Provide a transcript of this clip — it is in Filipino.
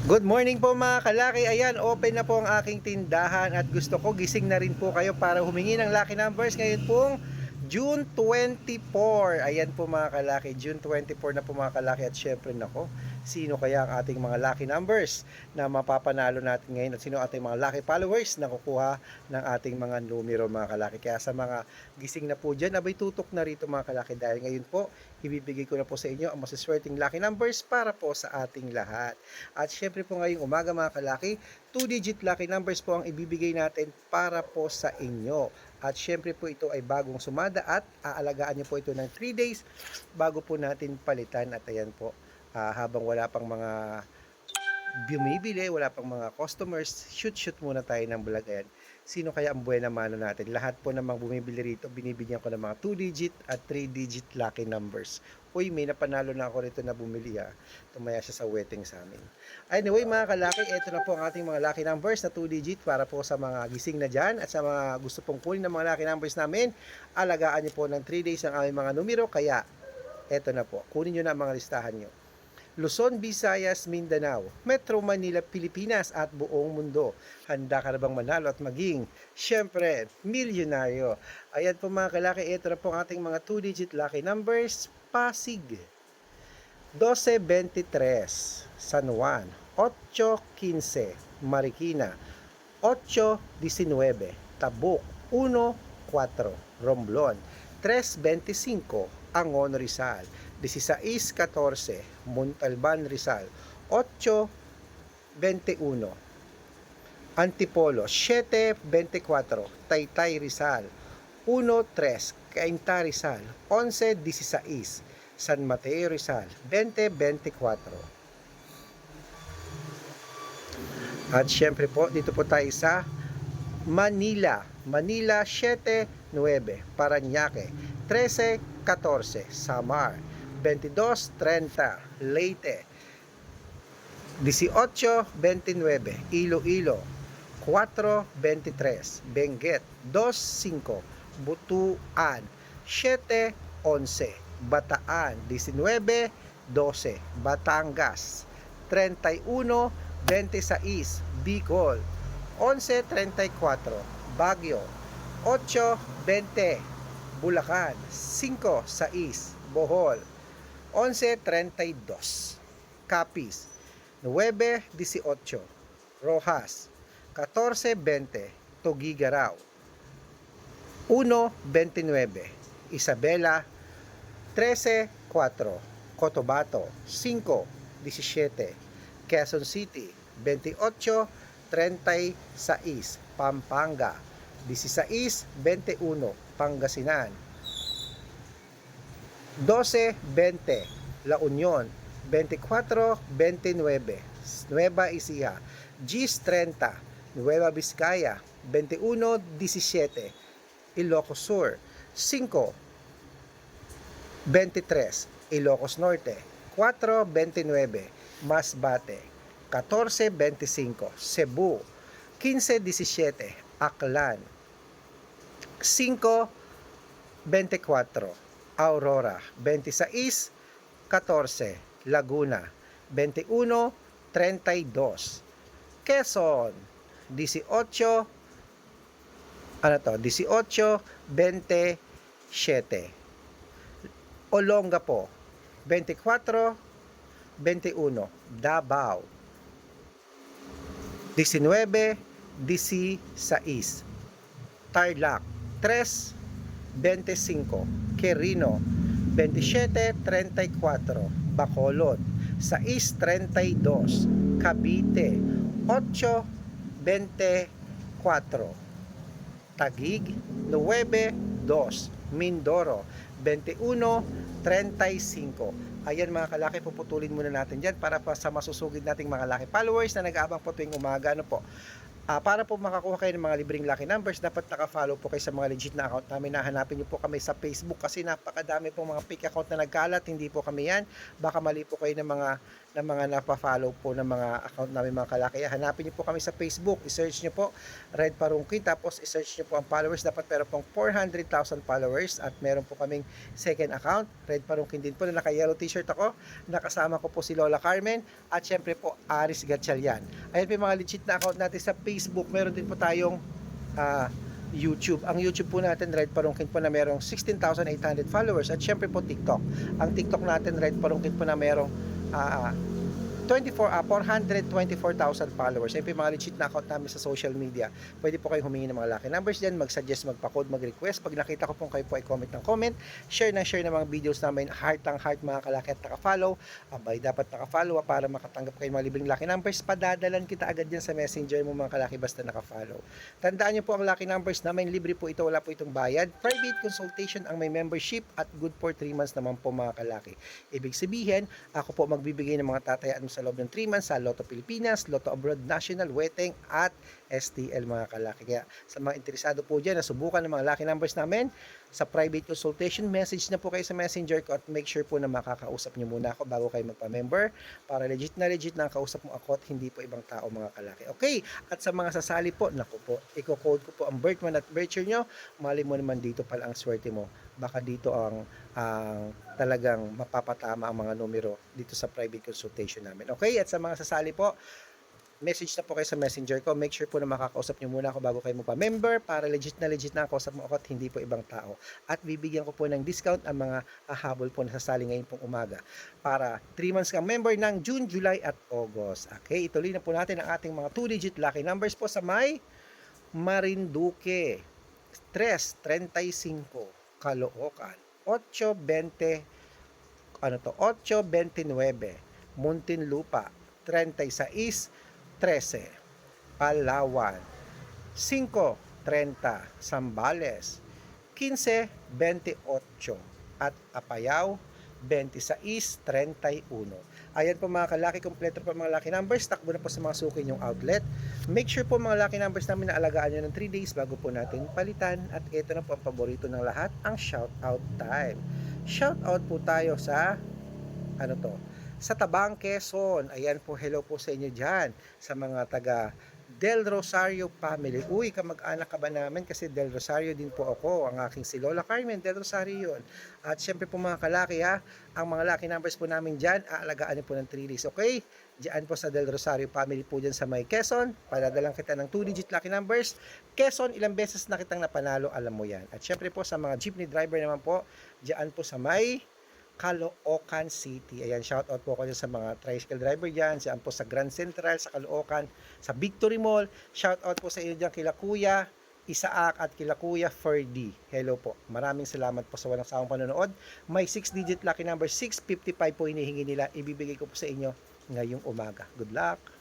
Good morning po mga kalaki. Ayan, open na po ang aking tindahan at gusto ko gising na rin po kayo para humingi ng lucky numbers ngayon pong June 24. Ayan po mga kalaki, June 24 na po mga kalaki at syempre nako, sino kaya ang ating mga lucky numbers na mapapanalo natin ngayon at sino ang ating mga lucky followers na kukuha ng ating mga numero mga kalaki. Kaya sa mga gising na po dyan, abay tutok na rito mga kalaki dahil ngayon po, ibibigay ko na po sa inyo ang masaswerteng lucky numbers para po sa ating lahat. At syempre po ngayong umaga mga kalaki, 2-digit lucky numbers po ang ibibigay natin para po sa inyo. At syempre po ito ay bagong sumada at aalagaan niyo po ito ng 3 days bago po natin palitan. At ayan po, ah, habang wala pang mga bumibili, wala pang mga customers, shoot-shoot muna tayo ng vlog. Ayan. Sino kaya ang buena mano natin? Lahat po namang bumibili rito, binibigyan ko ng mga 2-digit at 3-digit lucky numbers. Uy, may napanalo na ako rito na bumili ha. Tumaya siya sa wedding sa amin. Anyway, mga kalaki, ito na po ang ating mga lucky numbers na 2-digit para po sa mga gising na dyan at sa mga gusto pong kunin ng mga lucky numbers namin. Alagaan niyo po ng 3 days ang aming mga numero. Kaya, eto na po. Kunin niyo na ang mga listahan niyo. Luzon, Visayas, Mindanao, Metro Manila, Pilipinas at buong mundo. Handa ka na bang manalo at maging, syempre, milyonaryo? Ayan po mga kalaki, ito na po ang ating mga 2-digit lucky numbers. Pasig, 1223, San Juan, 815, Marikina, 819, Tabuk, 14, Romblon, 325, Angon Rizal, 1614, Montalban Rizal, 821, Antipolo, 724, Taytay Rizal, 13, Cainta Rizal, 1116, San Mateo Rizal, 2024. At syempre po, dito po tayo sa Manila. Manila 7-9, Paranaque. 13-14, Samar. 22-30, Leyte. 18-29, Iloilo. 4-23, Benguet. 2-5, Butuan. 7-11, Bataan. 19-12, Batangas. 31 26 Bicol. 11.34 Baguio 8.20 Bulacan. 5.6 Bohol. 11.32 Capiz. 9.18 Rojas. 14.20 Tugigaraw. 1.29 Isabela. 13.4 Cotabato. 5.17 Quezon City. 28.36 Pampanga 16.21 Pangasinan. 12.20 La Union. 24.29 Nueva Ecija. Gis 30 Nueva Vizcaya. 21.17 Ilocos Sur. 5 23 Ilocos Norte. 4.29 Masbate. 14.25 Cebu. 15.17 Aklan. 5.24 Aurora 26.14 Laguna 21.32 Quezon 18 ano to? 18.27 Olongapo 24 21 Davao. 19 16 Tarlac 3 25 Quirino 27 34 Bacolod 6 32 Cavite 8 24 Tagig 9 2 Mindoro 21 35 Ayan mga kalaki, puputulin muna natin dyan para pa sa masusugid nating mga laki followers na nag-aabang po tuwing umaga. Ano po? Ah, para po makakuha kayo ng mga libreng lucky numbers, dapat naka-follow po kayo sa mga legit na account namin. Nahanapin niyo po kami sa Facebook kasi napakadami po mga fake account na nagkalat. Hindi po kami yan. Baka mali po kayo ng mga ng mga napafollow po ng mga account namin mga kalaki. Hanapin niyo po kami sa Facebook. I-search niyo po Red Parungki. Tapos i-search niyo po ang followers. Dapat meron pong 400,000 followers. At meron po kaming second account. Red Parungkin din po na naka-yellow t-shirt ako. Nakasama ko po si Lola Carmen. At syempre po Aris Gatchalian. Ayan po yung mga legit na account natin sa Facebook. Meron din po tayong ah, YouTube. Ang YouTube po natin, Red Parungkin po na merong 16,800 followers. At syempre po TikTok. Ang TikTok natin, Red Parungkin po na merong 啊啊。24, ah, 424,000 followers. Ayun po mga legit na account namin sa social media. Pwede po kayo humingi ng mga lucky numbers dyan, mag-suggest, magpa-code, mag-request. Pag nakita ko po kayo po ay comment ng comment, share ng share ng mga videos namin, heart ang heart mga kalaki at naka-follow. Abay, dapat naka-follow ah, para makatanggap kayo ng mga libreng lucky numbers. Padadalan kita agad yan sa messenger mo mga kalaki basta naka-follow. Tandaan nyo po ang lucky numbers namin, libre po ito, wala po itong bayad. Private consultation ang may membership at good for 3 months naman po mga kalaki. Ibig sabihin, ako po magbibigay ng mga tatayaan mo sa loob ng 3 months sa Lotto Pilipinas, Lotto Abroad National, Weteng at STL mga kalaki. Kaya sa mga interesado po dyan na subukan ng mga lucky numbers namin, sa private consultation, message na po kayo sa messenger ko at make sure po na makakausap nyo muna ako bago kayo magpa-member para legit na legit na kausap mo ako at hindi po ibang tao mga kalaki. Okay, at sa mga sasali po, naku po, i-code ko po ang birth month at birth year nyo, mali mo naman dito pala ang swerte mo. Baka dito ang, ang talagang mapapatama ang mga numero dito sa private consultation namin. Okay, at sa mga sasali po, message na po kayo sa messenger ko. Make sure po na makakausap nyo muna ako bago kayo magpa-member para legit na legit na kausap mo ako at hindi po ibang tao. At bibigyan ko po ng discount ang mga hahabol po na sasali ngayon pong umaga para 3 months kang member ng June, July at August. Okay, ituloy na po natin ang ating mga 2-digit lucky numbers po sa may Marinduque. 335 Caloocan. 820 ano to? 829 Muntinlupa. 36 13 Palawan 5.30 Sambales 15.28 at Apayao 26.31 Ayan po mga kalaki, kompleto po mga lucky numbers. Takbo na po sa mga suki yung outlet. Make sure po mga lucky numbers namin na alagaan nyo ng 3 days bago po natin palitan. At ito na po ang paborito ng lahat, ang shout out time. Shout out po tayo sa ano to, sa Tabang Quezon. Ayan po, hello po sa inyo dyan. Sa mga taga Del Rosario family. Uy, kamag-anak ka ba namin? Kasi Del Rosario din po ako. Ang aking si Lola Carmen, Del Rosario yun. At syempre po mga kalaki ha, ang mga lucky numbers po namin dyan, aalagaan niyo po ng 3 days. Okay? Diyan po sa Del Rosario family po dyan sa may Quezon. Padadalang kita ng 2-digit lucky numbers. Quezon, ilang beses na kitang napanalo, alam mo yan. At syempre po sa mga jeepney driver naman po, diyan po sa may Caloocan City. Ayan, shout out po dyan sa mga tricycle driver dyan, dyan po sa Grand Central, sa Caloocan, sa Victory Mall. Shout out po sa inyo dyan kila Kuya Isaak at kila Kuya Ferdy. Hello po. Maraming salamat po sa walang sawang panonood. May 6-digit lucky number 655 po hinihingi nila. Ibibigay ko po sa inyo ngayong umaga. Good luck!